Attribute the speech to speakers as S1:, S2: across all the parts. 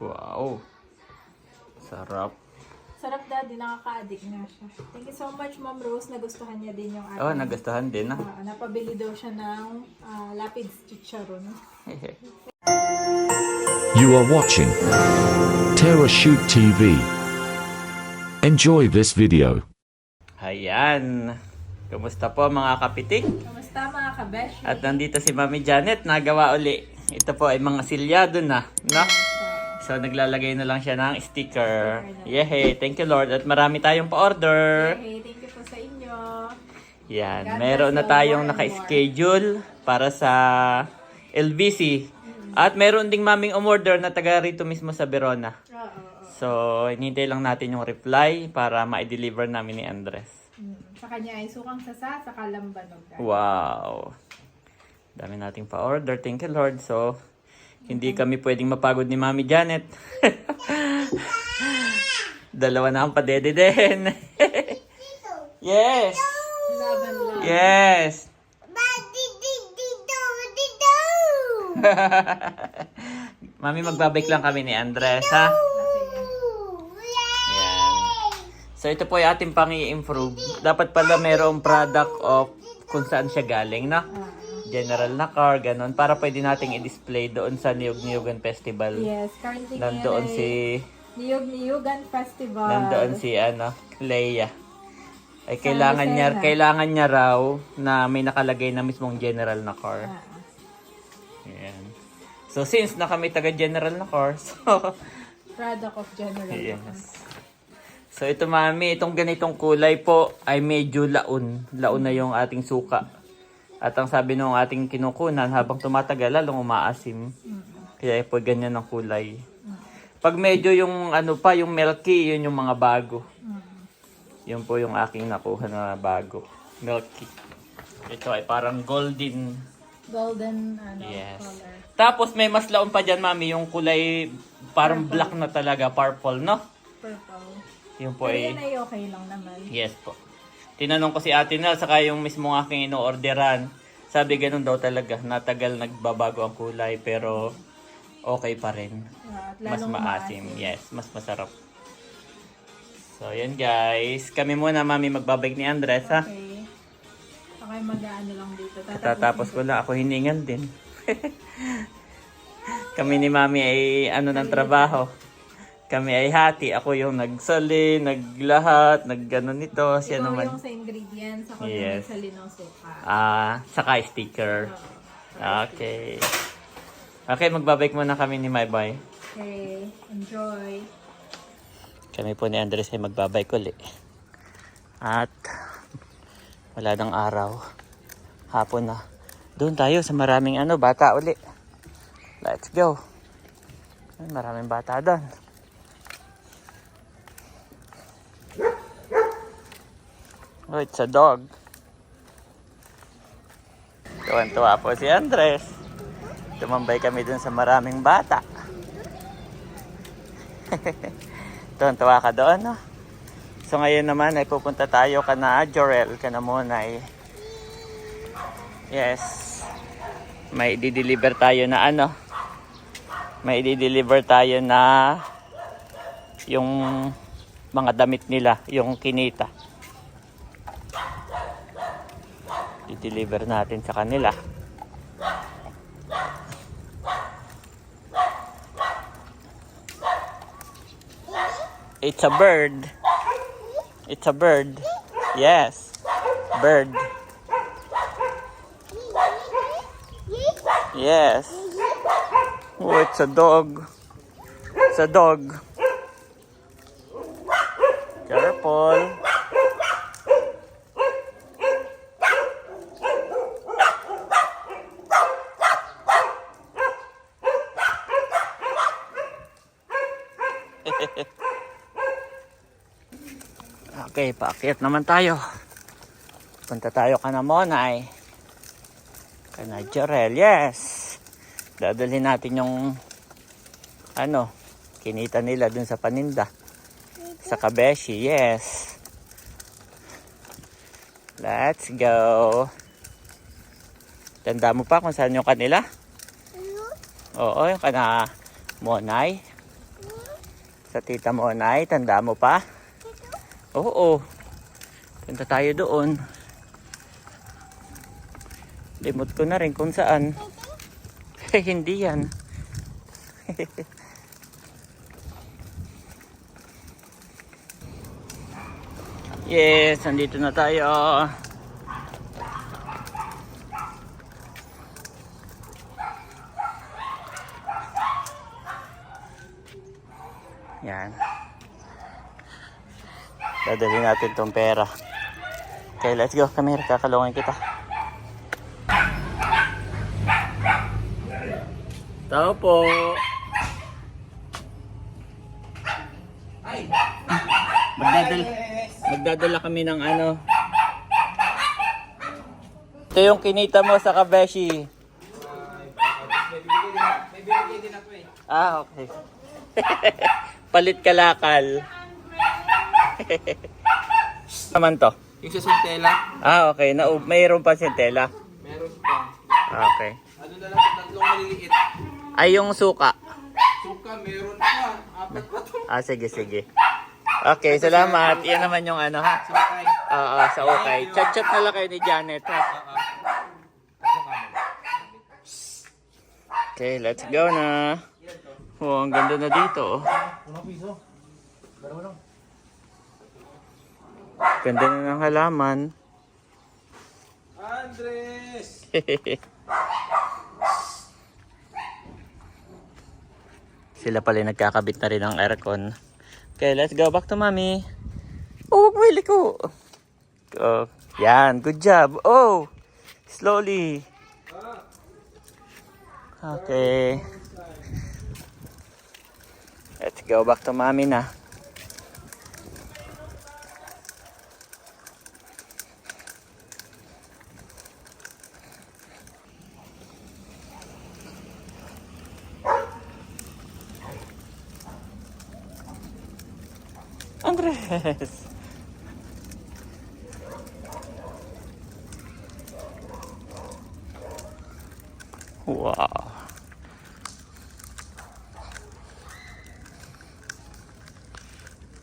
S1: Wow. Sarap.
S2: Sarap daddy, nakaka-addict nga siya. Thank you so much, Ma'am Rose. Nagustuhan niya din yung ating...
S1: Oh, nagustuhan din ah.
S2: Ah, napabili daw siya ng ah, Lapid's Chicharon.
S3: You are watching Terra Shoot TV. Enjoy this video.
S1: Ayan. Kumusta po mga kapitik?
S2: Kamusta mga kabeshi?
S1: At nandito si Mami Janet, nagawa uli. Ito po ay mga silyado na, no? So, naglalagay na lang siya ng sticker. Yehey, thank you Lord. At marami tayong pa-order.
S2: Hey, thank you po sa inyo.
S1: Yan,
S2: God
S1: meron na
S2: you
S1: tayong
S2: more and
S1: naka-schedule para sa LBC. At meron ding maming umorder na taga rito mismo sa Verona.
S2: Oo.
S1: So, hinintay lang natin yung reply para ma-deliver namin ni Andres.
S2: Mm, Sa kanya ay sukang sasa, sa kalambanog.
S1: Wow! Dami nating pa-order. Thank you, Lord. So, hindi kami pwedeng mapagod ni Mami Janet. Dalawa na ang padede din. yes! Yes! Mami, magbabike lang kami ni Andres, ha? Yan. So, ito po yung ating pang improve Dapat pala merong product of kung saan siya galing, no? General na car, ganun. Para pwede nating i-display doon sa Niyog-Niyugan Festival.
S2: Yes, currently
S1: Nandoon
S2: ngayon
S1: si,
S2: Niyog Niyugan Festival.
S1: nandoon si, ano, Leia. Ay, kailangan
S2: Lucena.
S1: niya, kailangan niya raw na may nakalagay na mismong general na car.
S2: Ah,
S1: Yan. So, since na kami taga-general na car, so,
S2: product of General.
S1: yes. So, ito mami, itong ganitong kulay po ay medyo laon. Laon na yung ating suka. At ang sabi nung ating kinukunan, habang tumatagal, lalong umaasim. Kaya po ganyan ang kulay. Pag medyo yung ano pa, yung milky, yun yung mga bago. Yun po yung aking nakuha na bago. Milky. Ito ay parang golden
S2: Golden ano,
S1: Yes.
S2: color.
S1: Tapos may mas laon pa dyan, mami, yung kulay parang black na talaga, purple, no?
S2: Purple.
S1: Yung po
S2: Pero
S1: ay...
S2: yan ay okay lang naman.
S1: Yes po. Tinanong ko si Ate Nel, saka yung mismo aking ino-orderan. Sabi ganun daw talaga, natagal nagbabago ang kulay, pero okay pa rin. Mas maasim. Yes, mas masarap. So, yan guys. Kami muna, mami, magbabike ni Andres, ha?
S2: Okay. Okay, mag-ano lang dito.
S1: Tatapos ko lang, ako hiningal din. Kami ni Mami ay ano ng trabaho. Kami ay hati. Ako yung nagsali, naglahat, naggano nito. Siya
S2: Ikaw
S1: naman.
S2: yung sa ingredients, ako
S1: Yes.
S2: yung sa linong suka.
S1: Ah, saka sticker. Okay. Okay, magbabike muna kami ni My Boy.
S2: Okay, enjoy.
S1: Kami po ni Andres ay magbabike uli. At wala ng araw. Hapon na. Doon tayo sa maraming ano, bata uli. Let's go. Maraming bata doon. Oh, it's a dog. Tuwan-tuwa po si Andres. Tumambay kami dun sa maraming bata. Tuwan-tuwa ka doon, no? So ngayon naman ay pupunta tayo ka na Jorel ka na muna ay Yes. May i-deliver tayo na ano? May i-deliver tayo na yung mga damit nila, yung kinita. I-deliver natin sa kanila. It's a bird. It's a bird. Yes. Bird. Yes. Oh, it's a dog. It's a dog. Careful. Okay, paakyat naman tayo. Punta tayo ka na Monay. Kana Jorel, yes. Dadalhin natin yung ano, kinita nila dun sa paninda. Sa Kabeshi, yes. Let's go. Tanda mo pa kung saan yung kanila? Oo, yung kana Monay. Sa tita mo, Nay. Tanda mo pa? Oo. Punta tayo doon. Limot ko na rin kung saan. Hindi yan. yes, andito na tayo. Yan. Dadali natin tong pera. Okay, let's go. Come here, kakalungan kita. Tao po. Magdadala, magdadala kami ng ano. Ito yung kinita mo sa Kabeshi. Ah, okay. Palit kalakal. Naman to.
S4: Yung sa Sintela,
S1: Ah, okay. Na mayroon pa sintela.
S4: meron pa.
S1: Ah, okay.
S4: Ano na lang, tatlong maliliit.
S1: Ay, yung suka.
S4: Suka, meron pa. Apat pa to.
S1: Ah, sige, sige. Okay, salamat. Yan naman yung ano ha.
S4: Sakay.
S1: Oo, sa okay. Chat-chat na lang kayo ni Janet ha. Okay, let's go na. Oh, ang ganda na dito. oh. Ganda na ng halaman.
S4: Andres!
S1: Sila pala nagkakabit na rin ng aircon. Okay, let's go back to mommy. Oh, pwede ko. Oh, yan, good job. Oh, slowly. Okay. Let's go back to mommy na. Andres. Wow.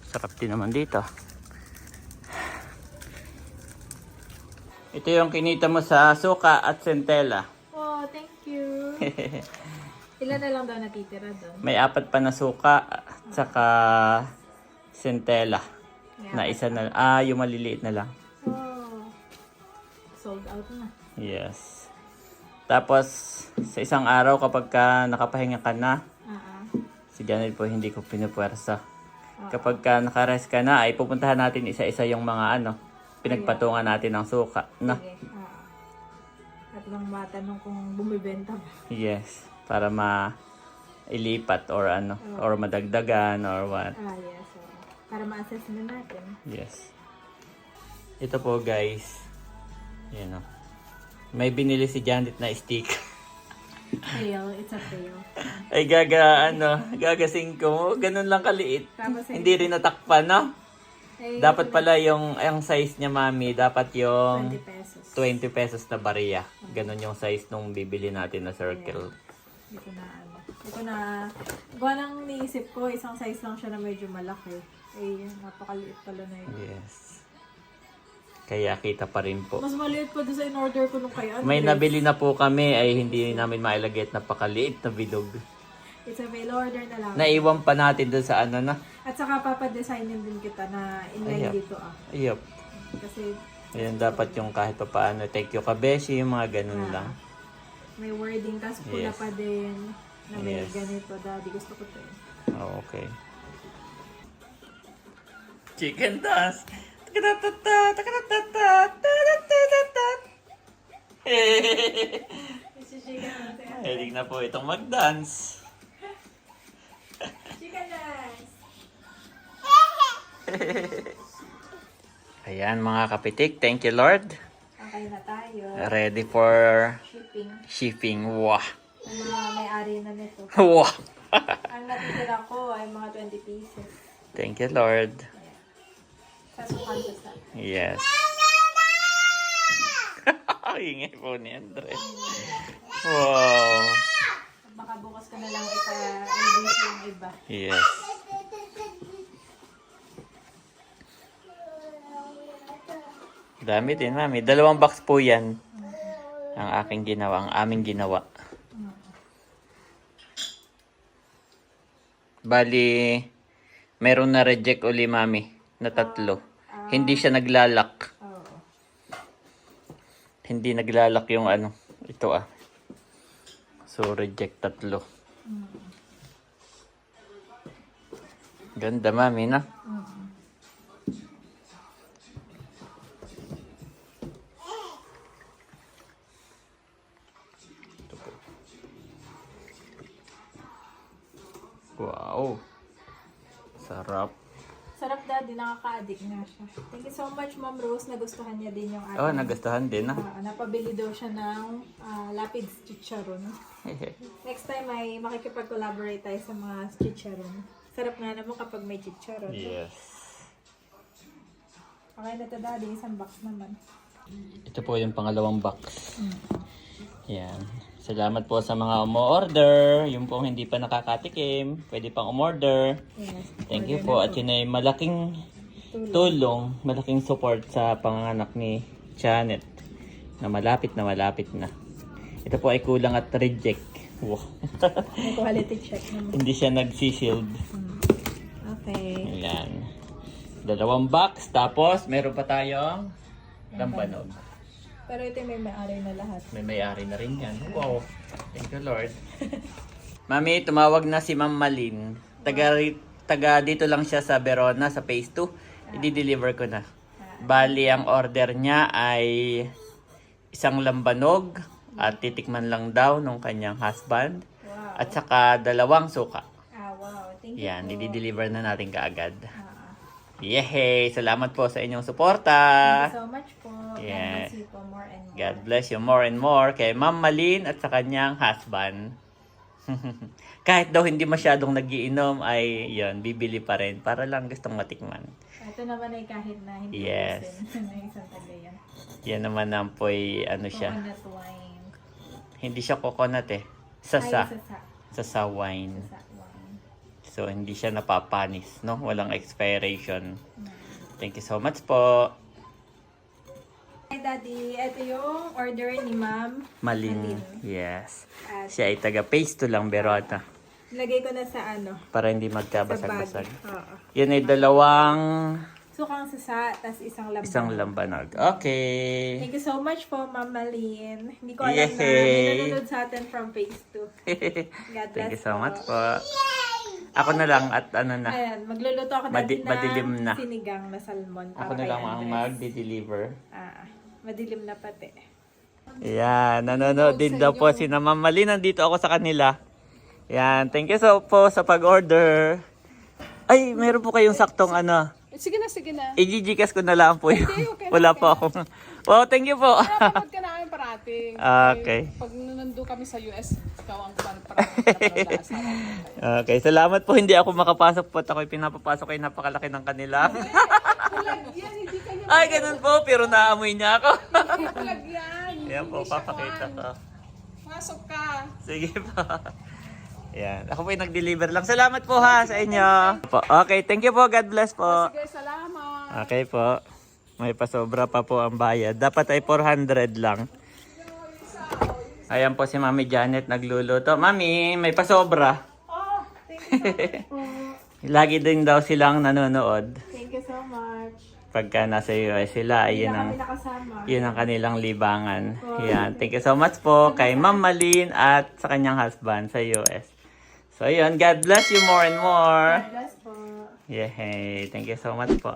S1: Sarap din naman dito. Ito yung kinita mo sa suka at centella.
S2: Oh, thank you. Ilan na lang daw natitira doon?
S1: May apat pa na suka at saka centella. Na isa na, ah, yung maliliit na lang.
S2: Oh, sold out na.
S1: Yes. Tapos, sa isang araw kapag ka nakapahinga ka na,
S2: ah.
S1: si Janet po hindi ko pinupwersa. Kapag ka nakarest ka na, ay pupuntahan natin isa-isa yung mga ano, pinagpatungan natin ng suka. Na?
S2: Sige. Ah. At lang matanong kung bumibenta ba.
S1: Yes. Para ma ilipat or ano, or madagdagan or what.
S2: So, para ma-assess na natin.
S1: Yes. Ito po guys. Yan o. May binili si Janet na stick.
S2: Fail. It's a fail.
S1: ay gaga ano, gagasing ko. Ganun lang kaliit.
S2: Tapos, eh,
S1: Hindi rin natakpan, no?
S2: eh,
S1: Dapat pala yung, yung size niya, mami, dapat yung
S2: 20 pesos.
S1: 20 pesos na bariya. Ganon yung size nung bibili natin na circle.
S2: Hindi ko na. Hindi ko na... Gawa nang niisip ko, isang size lang siya na medyo malaki. Eh, napakaliit pala na yun.
S1: Yes. Kaya kita pa rin po.
S2: Mas maliit pa doon sa in-order ko nung kay Andres.
S1: May nabili na po kami ay hindi namin mailagay at napakaliit na bilog.
S2: It's a mail order na lang.
S1: Naiwan pa natin doon sa ano na.
S2: At saka papadesignin din kita na inline
S1: Ayun.
S2: dito ah.
S1: Ayop.
S2: Kasi
S1: Ayan, dapat yung kahit pa paano, thank you kabeshi, yung mga ganun lang.
S2: may wording, tapos pula
S1: Yes.
S2: pa din na may
S1: Yes.
S2: ganito. Daddy, gusto ko to eh.
S1: Oh, okay. Chicken dance. Takatata, takatata, tatatata. Hilig na po itong mag-dance.
S2: Chicken dance!
S1: Ayan mga kapitik, thank you Lord.
S2: Okay na tayo.
S1: Ready for
S2: Shipping.
S1: shipping. Wow.
S2: Mga may-ari na nito.
S1: Wow!
S2: Ang natitira ko ay mga 20 pieces.
S1: Thank you, Lord.
S2: Sasukan ko sa.
S1: Yes. Ingay po ni Andre. Wow.
S2: Baka bukas ko na lang ipa-release yung iba.
S1: Yes. Dami din, mami. Dalawang box po yan. Ang aking ginawa, ang aming ginawa. Bali, meron na reject uli, mami, na tatlo. Hindi siya naglalak.
S2: Oo.
S1: Hindi naglalak yung ano. Ito ah. So, reject tatlo. Ganda, mami, na? Wow. Sarap.
S2: Sarap daddy, nakaka-addict nga siya. Thank you so much, Ma'am Rose. Nagustuhan niya din yung ating...
S1: Oh, nagustuhan din ah.
S2: Ah, napabili daw siya ng ah, Lapids Chicharon. Next time ay makikipag-collaborate tayo sa mga chicharon. Sarap nga naman kapag may chicharon.
S1: yes.
S2: Okay na to daddy, isang box naman.
S1: Ito po yung pangalawang box. Yan. Salamat po sa mga umu-order. Yung pong hindi pa nakakatikim, pwede pang umorder.
S2: Yes.
S1: Thank you po. At yun ay malaking tulong, malaking support sa panganganak ni Janet na malapit na malapit na. Ito po ay kulang at reject. Wow.
S2: Quality check naman.
S1: hindi siya nagsisild.
S2: Okay.
S1: Ayan. Dalawang box. Tapos, meron pa tayong lambanog.
S2: Pero ito yung may may-ari na lahat.
S1: May may-ari na rin yan. Wow. Thank you, Lord. Mami, tumawag na si Ma'am Malin. Taga, taga dito lang siya sa Verona, sa phase 2. I-deliver ko na. Bali, ang order niya ay isang lambanog at titikman lang daw nung kanyang husband.
S2: Wow.
S1: At saka dalawang suka.
S2: Ah, wow. Thank you
S1: Yan,
S2: po.
S1: i-deliver na natin kaagad.
S2: Ah,
S1: Yehey! Salamat po sa inyong suporta.
S2: thank you so much po.
S1: Yeah.
S2: God bless you po more and more.
S1: God bless you more and more kay Ma'am Malin at sa kanyang husband. Kahit daw hindi masyadong nagiinom ay yon bibili pa rin para lang gustong matikman.
S2: Ito naman ay kahit na hindi
S1: Yes.
S2: isang tagayan.
S1: Yan naman ang po'y ano siya.
S2: Coconut wine.
S1: Hindi siya coconut eh. Sasa.
S2: Ay, sasa.
S1: Sasa wine.
S2: Sasa wine.
S1: So hindi siya napapanis, no? Walang expiration. Thank you so much po.
S2: Hi, Daddy. Ito yung order ni Ma'am.
S1: Malin. Yes.
S2: At
S1: Siya ay taga paste to lang Berota.
S2: lagay ko na sa ano,
S1: Para hindi magkabasag-basag.
S2: Oo.
S1: Yan ay dalawang
S2: Sukang sasa, tas isang lamban.
S1: isang lambanog. Okay.
S2: Thank you so much po, Ma'am Malin. Hindi ko alam na may nanonood sa atin from phase 2. God bless
S1: Thank you so
S2: po.
S1: much po. Ako na lang at ano na.
S2: Ayan, magluluto ako
S1: Madi-
S2: dati
S1: madilim na.
S2: sinigang na salmon.
S1: Ako
S2: para
S1: na
S2: kay
S1: lang ang
S2: Andres.
S1: mag-deliver.
S2: Ah, madilim na pati.
S1: Yan, nanonood din daw po si na Ma'am Mali. Nandito ako sa kanila. Yan, thank you so po sa pag-order. Ay, meron po kayong saktong ano.
S5: Sige na, sige na.
S1: I-GCash ko na lang po yun. Wala po akong... Wow, thank you po.
S5: Ka namin parating.
S1: Okay.
S5: Pag nando kami sa US, ikaw ang par- parating.
S1: Okay, salamat po. Hindi ako makapasok po at ako'y pinapapasok ay napakalaki ng kanila. Ay, ganun po. Pero naamoy niya ako.
S5: malagyan.
S1: Yan po, papakita ko.
S5: Pasok ka.
S1: Sige po. Yan. Ako po yung nag-deliver lang. Salamat po ha sa inyo. Okay, thank you po. God bless po.
S5: Sige, salamat.
S1: Okay po. May pasobra pa po ang bayad. Dapat ay 400 lang. Ayan po si Mami Janet nagluluto. Mami, may pasobra.
S2: Oh, thank you so much po.
S1: Lagi din daw silang nanonood.
S2: Thank you so much.
S1: Pagka nasa US sila, ayun ang, yun ang kanilang libangan. Yan. Thank you so much po kay Ma'am Malin at sa kanyang husband sa US. So, ayun. God bless you more and more.
S2: God bless po.
S1: Yay! Thank you so much po.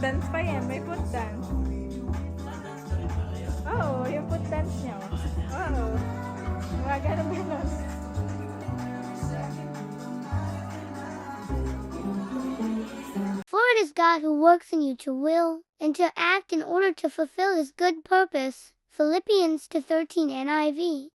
S2: pa yan. May. Oo, oh, yung niya. Oo. Oh. Mga ganun-ganun.
S6: For it is God who works in you to will and to act in order to fulfill his good purpose. Philippians 2:13 NIV